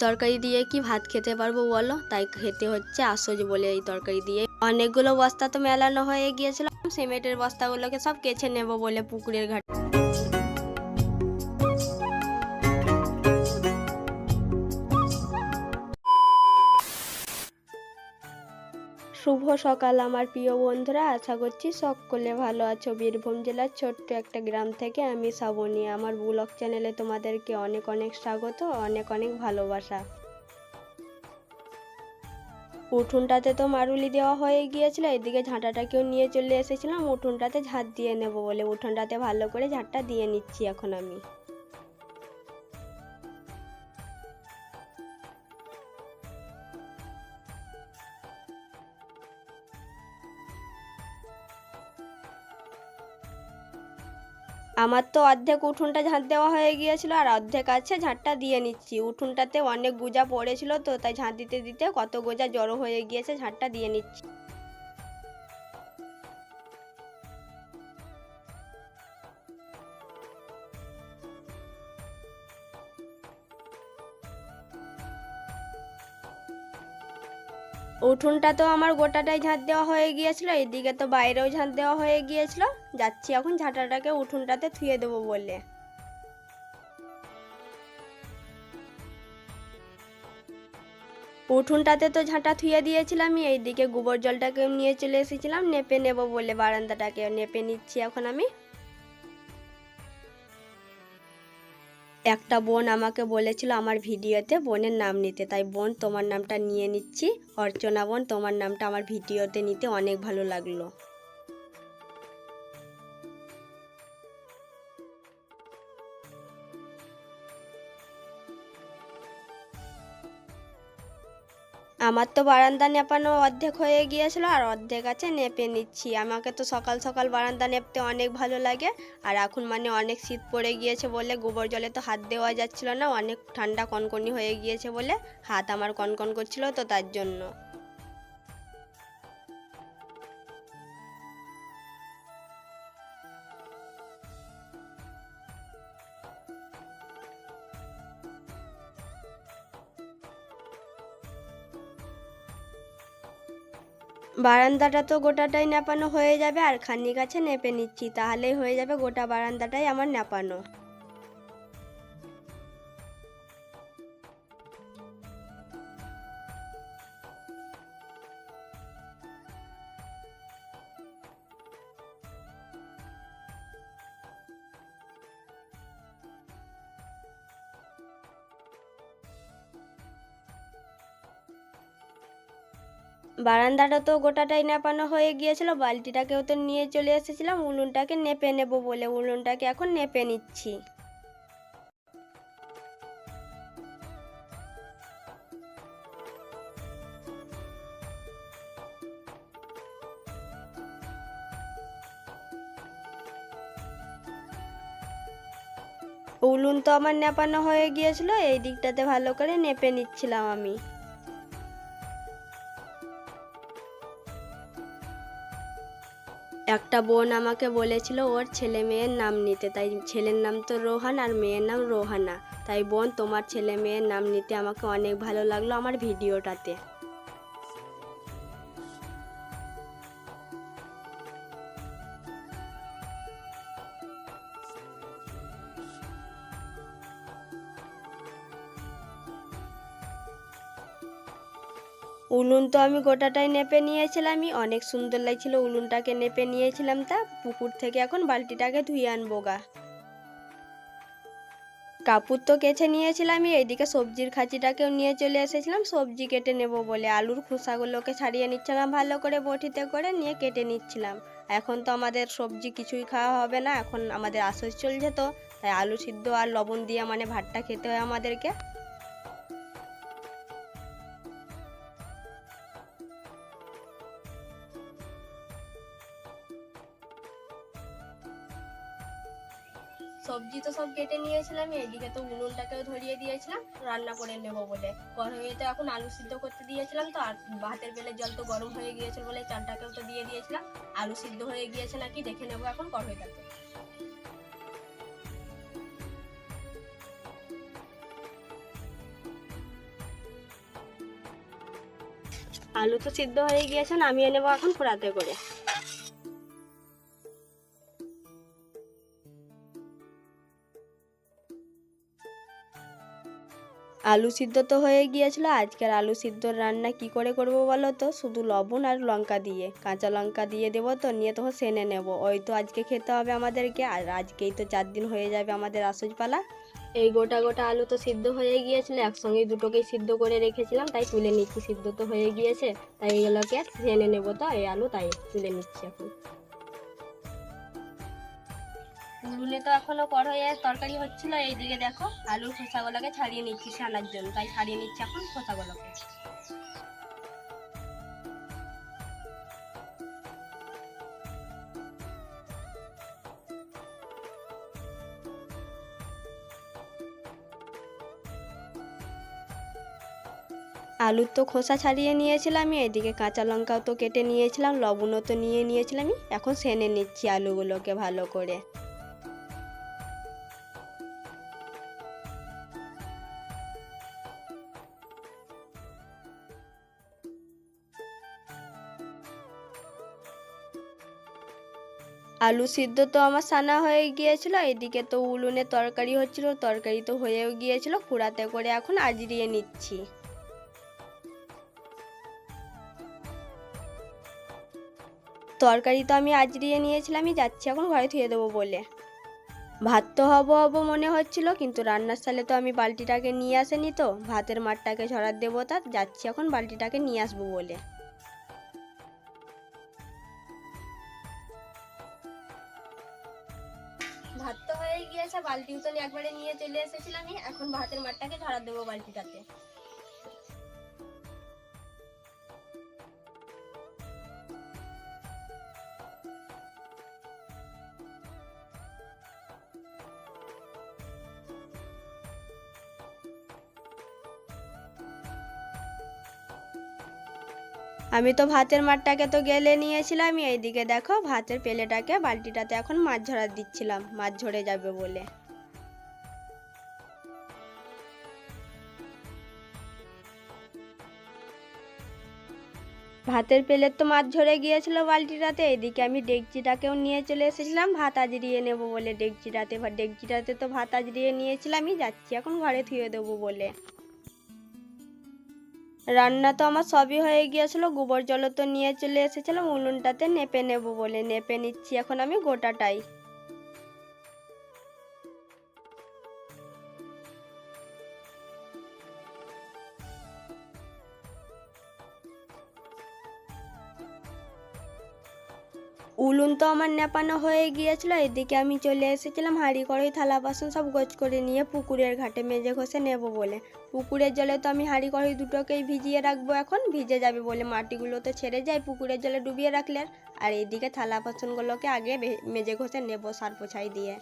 তরকারি দিয়ে কি ভাত খেতে পারব বলো? তাই খেতে হচ্ছে আশ্চর্য বলে এই তরকারি দিয়ে। অনেকগুলো বস্তা তো মেলানো হয়ে গিয়েছিল সিমেন্টের বস্তাগুলোকে সব কেছে নেব বলে পুকুরের ঘাট। শুভ সকাল আমার প্রিয় বন্ধুরা। আশা করছি সকলে ভালো আছো। বীরভূম জেলার ছোট্ট একটা গ্রাম থেকে আমি শ্রাবণী। আমার ব্লগ চ্যানেলে তোমাদেরকে অনেক অনেক স্বাগত, অনেক অনেক ভালোবাসা। উঠোনটাতে তো মারুলি দেওয়া হয়ে গিয়েছিল, এদিকে ঝাঁটাটাকেও নিয়ে চলে এসেছিলাম। উঠোনটাতে ঝাঁট দিয়ে নেব বলে, উঠোনটাতে ভালো করে ঝাঁটটা দিয়ে নিচ্ছি এখন আমি। আমার তো অর্ধেক উঠোনটা ঝাঁট দেওয়া হয়ে গিয়েছিল আর অর্ধেক আছে ঝাঁটটা দিয়ে নিচ্ছি। উঠোনটাতে অনেক গোজা পড়েছিল তো তাই ঝাঁট দিতে দিতে কত গোজা জড়ো হয়ে গিয়েছে ঝাঁটটা দিয়ে নিচ্ছি। উঠোনটা তো আমার গোটাটাই ঝাঁট দেওয়া হয়ে গিয়েছিল, এদিকে তো বাইরেও ঝাঁট দেওয়া হয়ে গিয়েছিল। যাচ্ছি এখন ঝাঁটাটাকে উঠোনটাতে থুয়ে দেবো বলে। উঠোনটাতে তো ঝাঁটা থুয়ে দিয়েছিলাম, এইদিকে গোবর জলটাকে নিয়ে চলে এসেছিলাম, নেপে নেব বলে বারান্দাটাকে, নেপে নিচ্ছি এখন আমি। একটা বোন আমাকে বলেছিল আমার ভিডিওতে বোনের নাম নিতে। তাই বোন, তোমার নামটা নিয়ে নিচ্ছি। অর্চনা বোন, তোমার নামটা আমার ভিডিওতে নিতে অনেক ভালো লাগল। আমার তো বারান্দা নেপানো অর্ধেক হয়ে গিয়েছিল আর অর্ধেক আছে নেপে নিচ্ছি। আমাকে তো সকাল সকাল বারান্দা নেপতে অনেক ভালো লাগে। আর এখন মানে অনেক শীত পড়ে গিয়েছে বলে গোবর জলে তো হাত দেওয়া যাচ্ছিল না, অনেক ঠান্ডা কনকনি হয়ে গিয়েছে বলে হাত আমার কনকন করছিল তো তার জন্য। বারান্দাটা তো গোটাটাই নেপানো হয়ে যাবে, আর খানি গাছে নেপে নিচ্ছি, তাহলেই হয়ে যাবে গোটা বারান্দাটাই আমার নেপানো। বারান্দাটা তো গোটাটাই নেপানো হয়ে গিয়েছিল, বালতিটাকেও তো নিয়ে চলে এসেছিলাম উলুনটাকে নেপে নেব বলে উলুনটাকে এখন নেপে নিচ্ছি। উলুন তো আমার নেপানো হয়ে গিয়েছিল, এই দিকটাতে ভালো করে নেপে নিচ্ছিলাম আমি। একটা বোন আমাকে বলেছিল ওর ছেলে মেয়ের নাম নিতে। তাই ছেলের নাম তো রোহান আর মেয়ের নাম রোহানা। তাই বোন, তোমার ছেলে মেয়ের নাম নিতে আমাকে অনেক ভালো লাগল আমার ভিডিওটাতে। উলুন তো আমি গোটাটাই নেপে নিয়েছিলামই অনেক সুন্দর লাগছিল উলুনটাকে নেপে নিয়েছিলাম তা, পুকুর থেকে এখন বালতিটাকে ধুয়ে আনব গা। কাপড় তো কেচে নিয়েছিলামই এইদিকে সবজির খাঁচিটাকেও নিয়ে চলে এসেছিলাম, সবজি কেটে নেব বলে। আলুর খোসাগুলোকে ছাড়িয়ে নিচ্ছিলাম, ভালো করে বটিতে করে নিয়ে কেটে নিচ্ছিলাম। এখন তো আমাদের সবজি কিছুই খাওয়া হবে না, এখন আমাদের আসর চলছে তো, তাই আলু সিদ্ধ আর লবণ দিয়ে মানে ভাতটা খেতে হয় আমাদেরকে। কেটে নিয়েছিলাম এদিকে তো উনুনটাকেও ধরিয়ে দিয়েছিলাম, রান্না করে নেব বলে। গরমে তো এখন আলু সিদ্ধ করতে দিয়েছিলাম তো, আর ভাতের বেলের জল তো গরম হয়ে গিয়েছিল বলে চালটাকেও তো দিয়ে দিয়েছিলাম। আলু সিদ্ধ হয়ে গিয়েছে নাকি দেখে নেব এখন কড়াইটাকে আলু তো সিদ্ধ হয়ে গিয়েছেন নামিয়ে নেব এখন পোড়াতে করে। আলু সিদ্ধ তো হয়ে গিয়েছিল, আজকের আলু সিদ্ধর রান্না কি করে করব বলো তো? শুধু লবণ আর লঙ্কা দিয়ে, কাঁচা লঙ্কা দিয়ে দেবো তো, নিয়ে তখন সেনে নেব। ওই তো আজকে খেতে হবে আমাদেরকে, আর আজকেই তো চার দিন হয়ে যাবে আমাদের আসজপালা এই গোটা গোটা আলু তো সিদ্ধ হয়ে গিয়েছিল, একসঙ্গে দুটোকেই সিদ্ধ করে রেখেছিলাম, তাই তুলে নিচ্ছি, সিদ্ধ তো হয়ে গিয়েছে, তাই এগুলোকে সেনে নেব তো, এই আলু তাই তুলে নিচ্ছি এখন। উনুনে তো এখনও কড়াইয়ের তরকারি হচ্ছিল, এইদিকে দেখো আলুর খোসাগুলোকে ছাড়িয়ে নিচ্ছি ছানার জন্য। তাই ছাড়িয়ে নিচ্ছি এখন খোসাগুলোকে। আলুর তো খোসা ছাড়িয়ে নিয়েছিলাম এদিকে কাঁচা লঙ্কাও তো কেটে নিয়েছিলাম, লবণও তো নিয়ে নিয়েছিলাম এখন সেনে নিচ্ছি আলুগুলোকে ভালো করে। আলু সিদ্ধ তো আমার সানা হয়ে গিয়েছিল, এদিকে তো উলুনে তরকারি হচ্ছিল, তরকারি তো হয়েও গিয়েছিল, কুড়াতে করে এখন আজরিয়ে নিচ্ছি। তরকারি তো আমি আজরিয়ে নিয়েছিলাম, আমি যাচ্ছি এখন ঘরে ধুয়ে দেবো বলে। ভাত তো হব হব মনে হচ্ছিল, কিন্তু রান্নার সালে তো আমি বালতিটাকে নিয়ে আসেনি তো, ভাতের মাঠটাকে ঝরার দেবো তা, যাচ্ছি এখন বালতিটাকে নিয়ে আসব বলে। গিয়েছে বালতিও তো একবারে নিয়ে চলে এসেছিলাম এখন ভাতের মাঠটাকে ঝরা দেবো বালতিটাতে। আমি তো ভাতের মাঠটাকে তো গেলে নিয়েছিলাম এইদিকে দেখো ভাতের পেলেটাকে বালতিটাতে এখন মাছ ঝরা দিচ্ছিলাম, মাছ ঝরে যাবে বলে। ভাতের পেলের তো মাছ ঝরে গিয়েছিল বালতিটাতে এদিকে আমি ডেকচিটাকেও নিয়ে চলে এসেছিলাম, ভাত আজরিয়ে নেব বলে ডেকচিটাতে ডেকচিটাতে তো ভাত আজরিয়ে নিয়েছিলাম আমি যাচ্ছি এখন ঘরে থুয়ে দেবো বলে। রান্না তো আমার সবই হয়ে গিয়েছিল, গোবর জলও তো নিয়ে চলে এসেছিলাম, উনুনটাতে নেপে নেব বলে নেপে নিচ্ছি, এখন আমি গোটাটাই। আমার নেপানো হয়ে গিয়েছিল, এদিকে আমি চলে এসেছিলাম, হাঁড়ি, কড়াই, থালা, বাসন সব গোছ করে নিয়ে পুকুরের ঘাটে মেজে ঘষে নেব বলে। পুকুরের জলে তো আমি হাঁড়ি, কড়াই দুটোকেই ভিজিয়ে রাখব এখন, ভিজে যাবে বলে মাটিগুলো তো ছেড়ে যায়, পুকুরের জলে ডুবিয়ে রাখলে আর। এদিকে থালা, বাসনগুলোকে আগে মেজে ঘষে নেব সার পোছাই দিয়ে।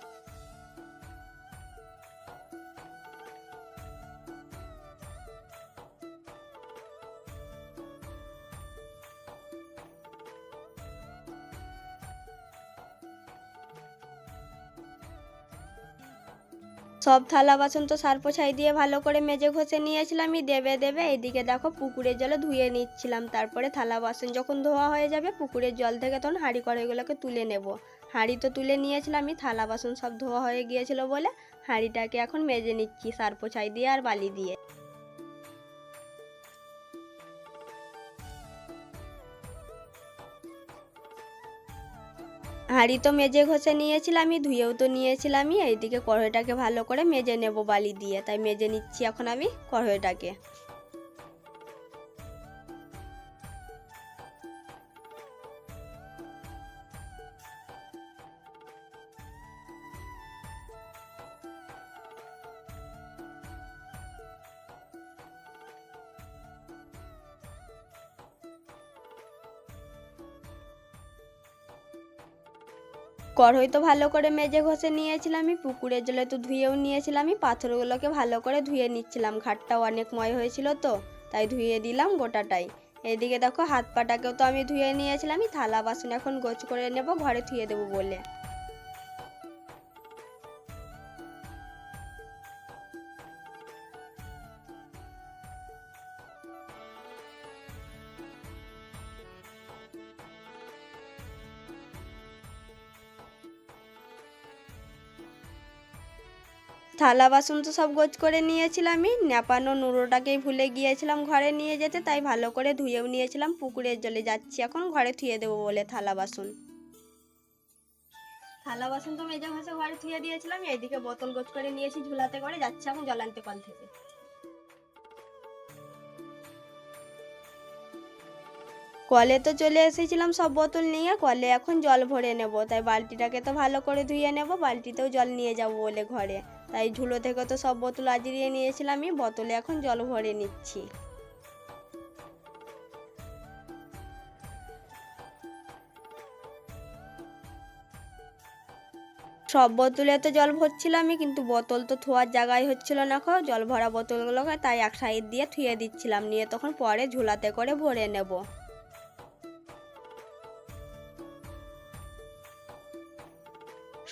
সব থালা বাসন তো সার পোছাই দিয়ে ভালো করে মেজে ঘষে নিয়েছিলাম দেবে দেবে এদিকে দেখো পুকুরের জলে ধুয়ে নিচ্ছিলাম। তারপরে থালা বাসন যখন ধোয়া হয়ে যাবে, পুকুরের জল থেকে তখন হাঁড়ি কড়াইগুলোকে তুলে নেব। হাঁড়ি তো তুলে নিয়েছিলাম আমি থালা বাসন সব ধোয়া হয়ে গিয়েছিল বলে হাঁড়িটাকে এখন মেজে নিচ্ছি সার পোছাই দিয়ে আর বালি দিয়ে। হাঁড়ি তো মেজে ঘষে নিয়েছিলাম আমি ধুয়েও তো নিয়েছিলাম আমি এইদিকে কড়াইটাকে ভালো করে মেজে নেব বালি দিয়ে। তাই মেজে নিচ্ছি এখন আমি কড়াইটাকে। কড়াই তো ভালো করে মেজে ঘষে নিয়েছিলাম পুকুরের জলে তো ধুয়েও নিয়েছিলাম পাথরগুলোকে ভালো করে ধুয়ে নিচ্ছিলাম ঘাটটাও অনেক ময় হয়েছিল তো, তাই ধুয়ে দিলাম গোটাটাই। এদিকে দেখো হাত পাটাকেও তো আমি ধুয়ে নিয়েছিলাম থালা বাসন এখন গোছ করে নেব, ঘরে ধুয়ে দেবো বলে। থালা বাসন তো সব গোছ করে নিয়েছিলাম আমি ন্যাপানো নুড়োটাকেই ভুলে গিয়েছিলাম ঘরে নিয়ে যেতে, তাই ভালো করে ধুয়েও নিয়েছিলাম। পুকুরের জলে যাচ্ছি এখন, ঘরে থুয়ে দেবো বলে থালা বাসন। থালা বাসন তো মেজা ঘষে ঘরে থুয়ে দিয়েছিলাম, এইদিকে বোতল গোছ করে নিয়েছি ঝুলাতে করে, যাচ্ছি এখন জল কল থেকে। কলে তো চলে এসেছিলাম সব বোতল নিয়ে, কলে এখন জল ভরে নেব, তাই বালতিটাকে তো ভালো করে ধুয়ে নেব, বালতিতেও জল নিয়ে যাব বলে ঘরে। তাই ঝুলো থেকে তো সব বোতল আজরিয়ে নিয়েছিলাম আমি, বোতলে এখন জল ভরে নিচ্ছি। সব বোতলে তো জল ভরছিলাম আমি, কিন্তু বোতল তো থোয়ার জায়গায় হচ্ছিল না খো, জল ভরা বোতলগুলোকে তাই এক সাইড দিয়ে থুয়ে দিচ্ছিলাম, নিয়ে তখন পরে ঝুলাতে করে ভরে নেব।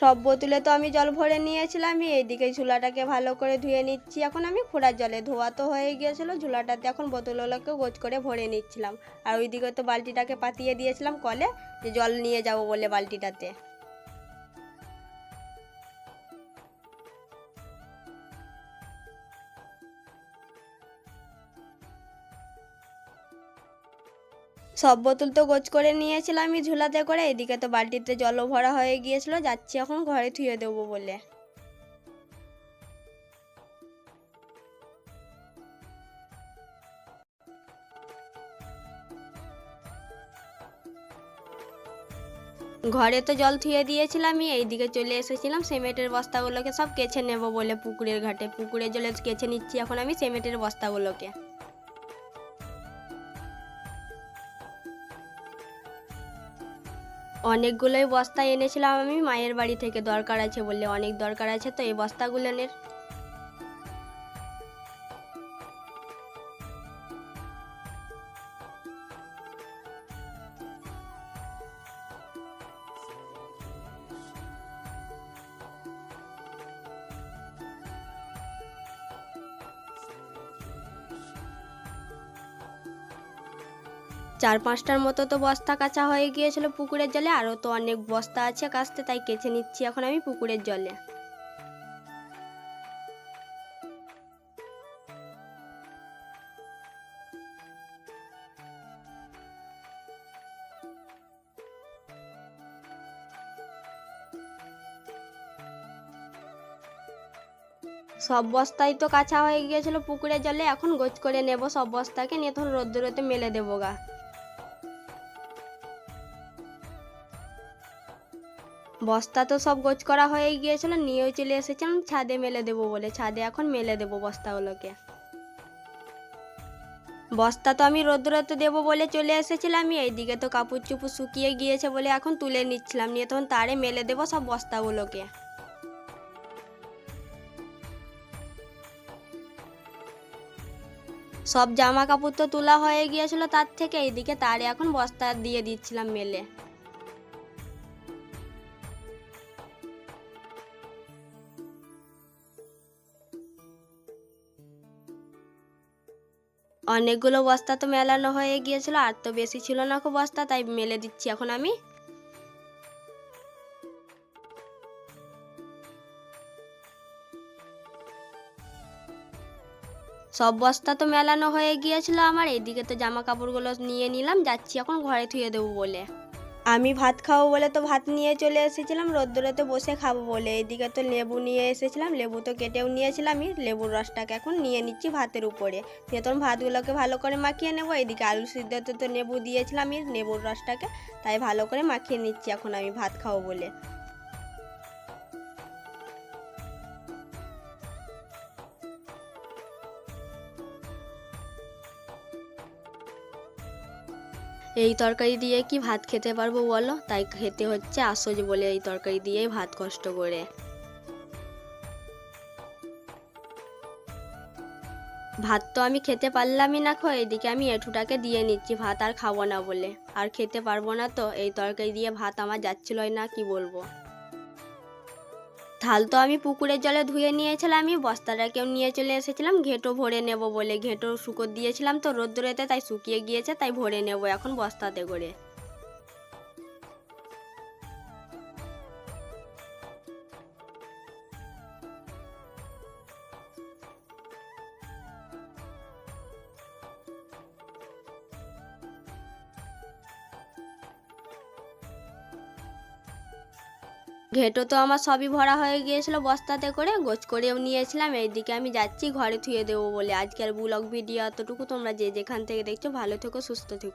সব বোতলে তো আমি জল ভরে নিয়েছিলাম আমি এইদিকে ঝুলাটাকে ভালো করে ধুয়ে নিচ্ছি। এখন আমি খোঁড়ার জলে, ধোয়া তো হয়ে গিয়েছিল, ঝুলাটাতে এখন বোতলগুলোকে গোজ করে ভরে নিচ্ছিলাম। আর ওইদিকে তো বালতিটাকে পাতিয়ে দিয়েছিলাম কলে, যে জল নিয়ে যাব বলে বালতিটাতে। সব বোতল তো গোছ করে নিয়েছিলাম, আমি ঝুলাতে করে। এদিকে তো বালতিতে জলও ভরা হয়ে গিয়েছিল, যাচ্ছি এখন ঘরে থুয়ে দেবো বলে। ঘরে তো জল থুয়ে দিয়েছিলাম আমি এইদিকে চলে এসেছিলাম, সিমেন্টের বস্তাগুলোকে সব কেচে নেব বলে পুকুরের ঘাটে। পুকুরের জলে কেচে নিচ্ছি এখন আমি সিমেন্টের বস্তাগুলোকে। অনেকগুলোই বস্তা এনেছিলাম আমি, মায়ের বাড়ি থেকে দরকার আছে বললে অনেক দরকার আছে, তো এই বস্তাগুলোনের চার পাঁচটার মতো তো বস্তা কাঁচা হয়ে গিয়েছিল পুকুরের জলে, আরও তো অনেক বস্তা আছে কাচতে, তাই কেচে নিচ্ছি এখন আমি পুকুরের জলে। সব বস্তাই তো কাঁচা হয়ে গিয়েছিল পুকুরের জলে, এখন গোছ করে নেব সব বস্তাকে, নিয়ে তখন রোদ্দুরেতে মেলে দেবো গা। বস্তা তো সব গোছ করা হয়ে গিয়েছিল, নিয়েও চলে এসেছিলাম, ছাদে মেলে দেবো বলে, ছাদে এখন মেলে দেবো বস্তাগুলোকে। বস্তা তো আমি রোদ্দুরাতে দেবো বলে চলে এসেছিলাম, এইদিকে তো কাপড় চুপড় শুকিয়ে গিয়েছে বলে এখন তুলে নিচ্ছিলাম, নিয়ে তখন তারে মেলে দেবো সব বস্তাগুলোকে। সব জামা কাপড় তো তোলা হয়ে গিয়েছিল তার থেকে, এইদিকে তারে এখন বস্তা দিয়ে দিচ্ছিলাম মেলে। অনেকগুলো বস্তা তো মেলানো হয়ে গিয়েছিল, আর তো বেশি ছিল না খুব বস্তা, তাই মেলে দিচ্ছি এখন আমি। সব বস্তা তো মেলানো হয়ে গিয়েছিল আমার, এদিকে তো জামা কাপড়গুলো নিয়ে নিলাম, যাচ্ছি এখন ঘরে থুয়ে দেবো বলে। আমি ভাত খাব বলে তো ভাত নিয়ে চলে এসেছিলাম রোদ্দুরেতে বসে খাব বলে। এদিকে তো লেবু নিয়ে এসেছিলাম, লেবু তো কেটেও নিয়েছিলাম আমি লেবুর রসটাকে এখন নিয়ে নিচ্ছি ভাতের উপরে। নিয়ে তখন ভাতগুলোকে ভালো করে মাখিয়ে নেব, এদিকে আলু সিদ্ধতে তো লেবু দিয়েছিলাম আমি লেবুর রসটাকে, তাই ভালো করে মাখিয়ে নিচ্ছি এখন আমি ভাত খাব বলে। এই তরকারি দিয়ে কি ভাত খেতে পারব বলো? তাই খেতে হচ্ছে আসজ বলে এই তরকারি দিয়েই ভাত কষ্ট করে। ভাত তো আমি খেতে পারলামই না খো, এদিকে আমি এঁঠুটাকে দিয়ে নিচ্ছি, ভাত আর খাব না বলে। আর খেতে পারব না তো, এই তরকারি দিয়ে ভাত আমার যাচ্ছিলই না, কি বলব? থাল তো আমি পুকুরের জলে ধুয়ে নিয়েছিলামই বস্তাটাকেও নিয়ে চলে এসেছিলাম, ঘেঁটো ভরে নেব বলে, ঘেঁটো শুকো দিয়েছিলাম তো, রোদ্দুরেতে তাই শুকিয়ে গিয়েছে, তাই ভরে নেব এখন বস্তাতে করে। ঘেটো তো আমার সবই ভরা হয়ে গিয়েছিল বস্তাতে করে, গোছ করেও নিয়েছিলাম। এইদিকে আমি যাচ্ছি, ঘরে থুয়ে দেবো বলে। আজকের ব্লগ ভিডিও এতটুকু। তোমরা যে যেখান থেকে দেখছ, ভালো থেকো, সুস্থ থেকো।